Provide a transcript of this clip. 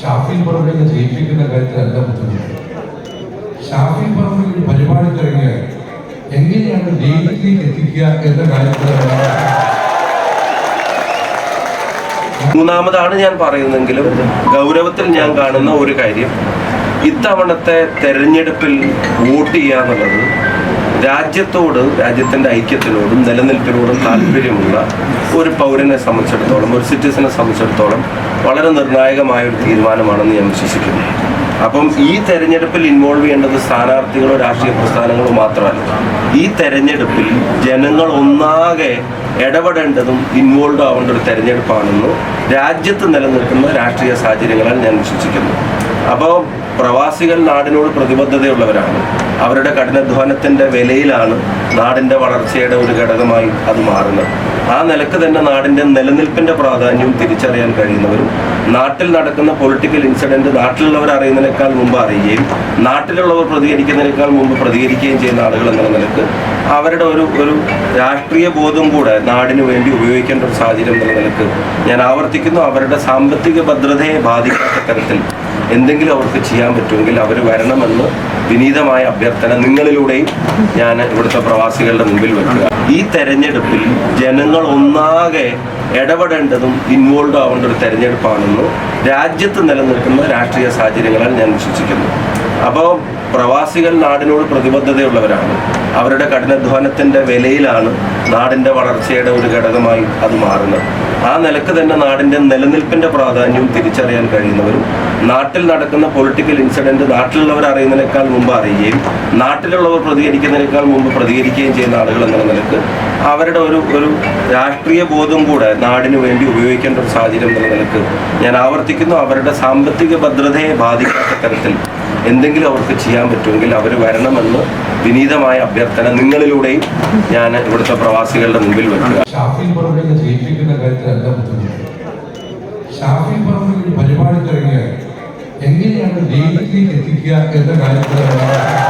ഷാഫി പറമ്പിനെ ജയിപ്പിക്കുന്ന കാര്യത്തിൽ എന്താ ബുദ്ധിമുട്ട്? ഷാഫി പറമ്പിൽ ഒരു പരിപാടി തുടങ്ങിയാൽ എങ്ങനെയാണ് ഡൽഹിയിലേക്ക് എത്തിക്കുക എന്ന കാര്യത്തിൽ മൂന്നാമതാണ് ഞാൻ പറയുന്നെങ്കിലും ഗൗരവത്തിൽ ഞാൻ കാണുന്ന ഒരു കാര്യം. ഇത്തവണത്തെ തെരഞ്ഞെടുപ്പിൽ വോട്ട് ചെയ്യുക എന്നുള്ളത് രാജ്യത്തോട് രാജ്യത്തിന്റെ ഐക്യത്തിനോടും നിലനിൽപ്പിനോടും താല്പര്യമുള്ള ഒരു പൗരനെ സംബന്ധിച്ചിടത്തോളം ഒരു സിറ്റിസനെ സംബന്ധിച്ചിടത്തോളം വളരെ നിർണായകമായ ഒരു തീരുമാനമാണെന്ന് ഞാൻ വിശ്വസിക്കുന്നു. അപ്പം ഈ തെരഞ്ഞെടുപ്പിൽ ഇൻവോൾവ് ചെയ്യേണ്ടത് സ്ഥാനാർത്ഥികളോ രാഷ്ട്രീയ പ്രസ്ഥാനങ്ങളോ മാത്രമല്ല. ഈ തെരഞ്ഞെടുപ്പിൽ ജനങ്ങൾ ഒന്നാകെ ഇടപെടേണ്ടതും ഇൻവോൾവ് ആവേണ്ട ഒരു തെരഞ്ഞെടുപ്പാണെന്ന് രാജ്യത്ത് നിലനിൽക്കുന്ന രാഷ്ട്രീയ സാഹചര്യങ്ങളാൽ ഞാൻ വിശ്വസിക്കുന്നു. അപ്പോൾ പ്രവാസികൾ നാടിനോട് പ്രതിബദ്ധതയുള്ളവരാണ്. അവരുടെ കഠിനാധ്വാനത്തിന്റെ വിലയിലാണ് നാടിന്റെ വളർച്ചയുടെ ഒരു ഘടകമായി അത് മാറുന്നത്. ആ നിലയ്ക്ക് തന്നെ നാടിന്റെ നിലനിൽപ്പിന്റെ പ്രാധാന്യവും തിരിച്ചറിയാൻ കഴിയുന്നവരും നാട്ടിൽ നടക്കുന്ന പൊളിറ്റിക്കൽ ഇൻസിഡന്റ് നാട്ടിലുള്ളവർ അറിയുന്നതിനേക്കാൾ മുമ്പ് അറിയുകയും നാട്ടിലുള്ളവർ പ്രതികരിക്കുന്നതിനേക്കാൾ മുമ്പ് പ്രതികരിക്കുകയും ചെയ്യുന്ന ആളുകൾ എന്നുള്ള നിലയ്ക്ക് അവരുടെ ഒരു ഒരു രാഷ്ട്രീയ ബോധം കൂടെ നാടിന് വേണ്ടി ഉപയോഗിക്കേണ്ട ഒരു സാഹചര്യം എന്നുള്ള നിലയ്ക്ക് ഞാൻ ആവർത്തിക്കുന്നു. അവരുടെ സാമ്പത്തിക ഭദ്രതയെ ബാധിക്കാത്ത തരത്തിൽ എന്തെങ്കിലും അവർക്ക് ചെയ്യാൻ പറ്റുമെങ്കിൽ അവർ വരണമെന്ന് വിനീതമായ അഭ്യർത്ഥന നിങ്ങളിലൂടെയും ഞാൻ ഇവിടുത്തെ പ്രവാസികളുടെ മുമ്പിൽ വെക്കുക. ഈ തെരഞ്ഞെടുപ്പിൽ ജനങ്ങൾ ഒന്നാകെ ഇടപെടേണ്ടതും ഇൻവോൾവ് ആവേണ്ട ഒരു തെരഞ്ഞെടുപ്പാണെന്ന് രാജ്യത്ത് നിലനിൽക്കുന്ന രാഷ്ട്രീയ സാഹചര്യങ്ങളാൽ ഞാൻ വിശ്വസിക്കുന്നു. അപ്പോൾ പ്രവാസികൾ നാടിനോട് പ്രതിബദ്ധതയുള്ളവരാണ്. അവരുടെ കഠിനാധ്വാനത്തിന്റെ വിലയിലാണ് നാടിന്റെ വളർച്ചയുടെ ഒരു ഘടകമായി അത് മാറുന്നത്. ആ നിലയ്ക്ക് തന്നെ നാടിന്റെ നിലനിൽപ്പിന്റെ പ്രാധാന്യവും തിരിച്ചറിയാൻ കഴിയുന്നവരും നാട്ടിൽ നടക്കുന്ന പൊളിറ്റിക്കൽ ഇൻസിഡന്റ് നാട്ടിലുള്ളവർ അറിയുന്നതിനേക്കാൾ മുമ്പ് അറിയുകയും നാട്ടിലുള്ളവർ പ്രതികരിക്കുന്നതിനേക്കാൾ മുമ്പ് പ്രതികരിക്കുകയും ചെയ്യുന്ന ആളുകൾ എന്നുള്ള നിലയ്ക്ക് അവരുടെ ഒരു ഒരു രാഷ്ട്രീയ ബോധം കൂടെ നാടിന് വേണ്ടി ഉപയോഗിക്കേണ്ട ഒരു സാഹചര്യം എന്നുള്ള നിലയ്ക്ക് ഞാൻ ആവർത്തിക്കുന്നു. അവരുടെ സാമ്പത്തിക ഭദ്രതയെ ബാധിക്കാത്ത തരത്തിൽ എന്തെങ്കിലും അവർക്ക് ചെയ്യാൻ പറ്റുമെങ്കിൽ അവർ വരണമെന്ന് വിനീതമായ അഭ്യർത്ഥന നിങ്ങളിലൂടെയും ഞാൻ ഇവിടുത്തെ പ്രവാസികളുടെ മുമ്പിൽ വെക്കുക. ഷാഫി പരിപാടി എങ്ങനെയാണ് എത്തിക്കുക എന്ന കാര്യത്തിൽ